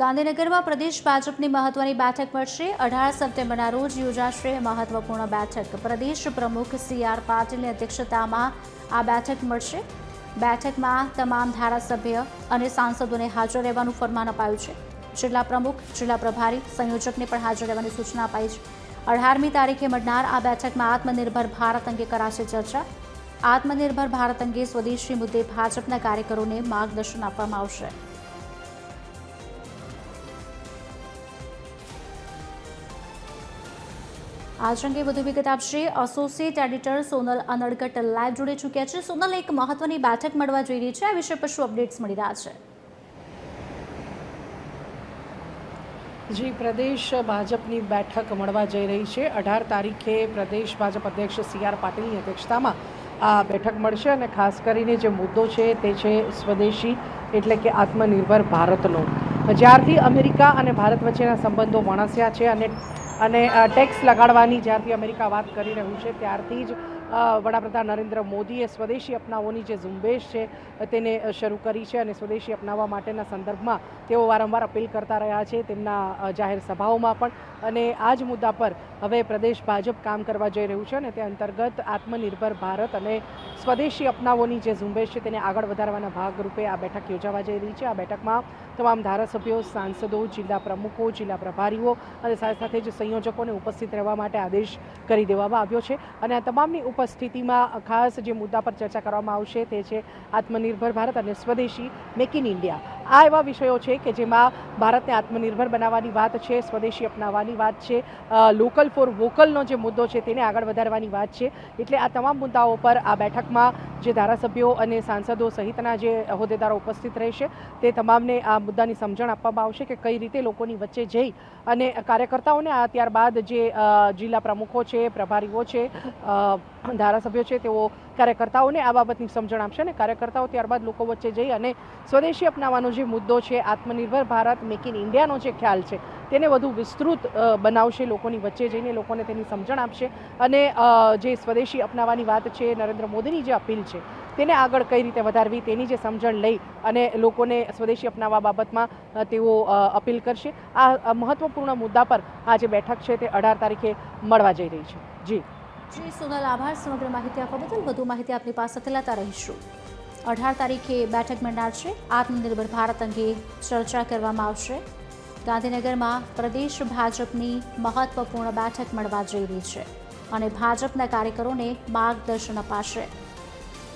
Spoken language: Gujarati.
ગાંધીનગરમાં પ્રદેશ ભાજપની મહત્વની બેઠક મળશે. અઢાર સપ્ટેમ્બરના રોજ યોજાશે મહત્વપૂર્ણ બેઠક. પ્રદેશ પ્રમુખ સી આર પાટીલની અધ્યક્ષતામાં આ બેઠક મળશે. બેઠકમાં તમામ ધારાસભ્ય અને સાંસદોને હાજર રહેવાનું ફરમાન અપાયું છે. જિલ્લા પ્રમુખ, જિલ્લા પ્રભારી, સંયોજકને પણ હાજર રહેવાની સૂચના અપાઈ છે. અઢારમી તારીખે મળનાર આ બેઠકમાં આત્મનિર્ભર ભારત અંગે કરાશે ચર્ચા. આત્મનિર્ભર ભારત અંગે સ્વદેશી મુદ્દે ભાજપના કાર્યકરોને માર્ગદર્શન આપવામાં આવશે. આજ અંગે વધુ વિગત આપશે. Associate editor Sonal Undakat live જોડે ચૂક્યા છે. સોનલ એક મહત્વની બેઠક મળવા જઈ રહી છે. આ વિષય પર શું અપડેટ્સ મળી રહ્યા છે? જી, પ્રદેશ ભાજપની બેઠક મળવા જઈ રહી છે. અઢાર તારીખે પ્રદેશ ભાજપ અધ્યક્ષ સી આર પાટીલની અધ્યક્ષતામાં આ બેઠક મળશે અને ખાસ કરીને જે મુદ્દો છે તે છે સ્વદેશી એટલે કે આત્મનિર્ભર ભારતનો. જ્યારથી અમેરિકા અને ભારત વચ્ચેના સંબંધો વણસ્યા છે અને અને ટેક્સ લગાડવાની જ્યારથી અમેરિકા વાત કરી રહ્યું છે ત્યારથી જ વડાપ્રધાન નરેન્દ્ર મોદીએ સ્વદેશી અપનાવોની જે ઝુંબેશ છે, તેને શરૂ કરી છે અને સ્વદેશી અપનાવવા માટેના સંદર્ભમાં તેઓ વારંવાર અપીલ કરતા રહ્યા છે, તેમના જાહેર સભાઓમાં પણ. અને આ જ મુદ્દા પર હવે પ્રદેશ ભાજપ કામ કરવા જઈ રહ્યું છે અને તે અંતર્ગત આત્મનિર્ભર ભારત અને સ્વદેશી અપનાવોની જે ઝુંબેશ છે, તેને આગળ વધારવાના ભાગરૂપે આ બેઠક યોજાવા જઈ રહી છે. આ બેઠકમાં તમામ ધારાસભ્યો, સાંસદો, જિલ્લા પ્રમુખો, જિલ્લા પ્રભારીઓ અને સાથે સાથે જ સંયોજકોને ઉપસ્થિત રહેવા માટે આદેશ કરી દેવામાં આવ્યો છે. અને આ તમામની ઉપસ્થિતિમાં ખાસ જે મુદ્દા પર ચર્ચા કરવામાં આવશે તે છે આત્મનિર્ભર ભારત અને સ્વદેશી મેક ઇન ઇન્ડિયા આ એવા વિષયો છે કે જેમાં ભારતને આત્મનિર્ભર બનાવવાની વાત છે, સ્વદેશી અપનાવવાની વાત છે લોકલ ફોર વોકલનો જે મુદ્દો છે તેને આગળ વધારવાની વાત છે. એટલે આ તમામ મુદ્દાઓ પર આ બેઠકમાં જે ધારાસભ્યો અને સાંસદો સહિતના જે હોદ્દેદારો ઉપસ્થિત રહેશે, તે તમામને આ મુદ્દાની સમજણ આપવામાં આવશે કે કઈ રીતે લોકોની વચ્ચે જઈ અને કાર્યકર્તાઓને આ ત્યારબાદ જે જિલ્લા પ્રમુખો છે, પ્રભારીઓ છે ધારાસભ્યો છે, તેઓ કાર્યકર્તાઓને આ બાબતની સમજણ આપશે અને કાર્યકર્તાઓ ત્યારબાદ લોકો વચ્ચે જઈ અને સ્વદેશી અપનાવવાનો જે મુદ્દો છે, આત્મનિર્ભર ભારત મેક ઇન ઇન્ડિયાનો જે ખ્યાલ છે, તેને વધુ વિસ્તૃત બનાવશે લોકોની વચ્ચે જઈને, લોકોને તેની સમજણ આપશે અને જે સ્વદેશી અપનાવવાની વાત છે, નરેન્દ્ર મોદીની જે અપીલ છે, તેને આગળ કઈ રીતે વધારવી, તેની જે સમજણ લઈ અને લોકોને સ્વદેશી અપનાવવા બાબતમાં તેઓ અપીલ કરશે. આ મહત્વપૂર્ણ મુદ્દા પર આ જે બેઠક છે, તે અઢાર તારીખે મળવા જઈ રહી છે. જી. જી સોનલ આભાર સમગ્ર માહિતી આપવા બદલ વધુ માહિતી આપની પાસેથી લેતા રહીશું. અઢાર તારીખે બેઠક મળનાર છે. આત્મનિર્ભર ભારત અંગે ચર્ચા કરવામાં આવશે. ગાંધીનગરમાં પ્રદેશ ભાજપની મહત્વપૂર્ણ બેઠક મળવા જઈ રહી છે અને ભાજપના કાર્યકરોને માર્ગદર્શન અપાશે.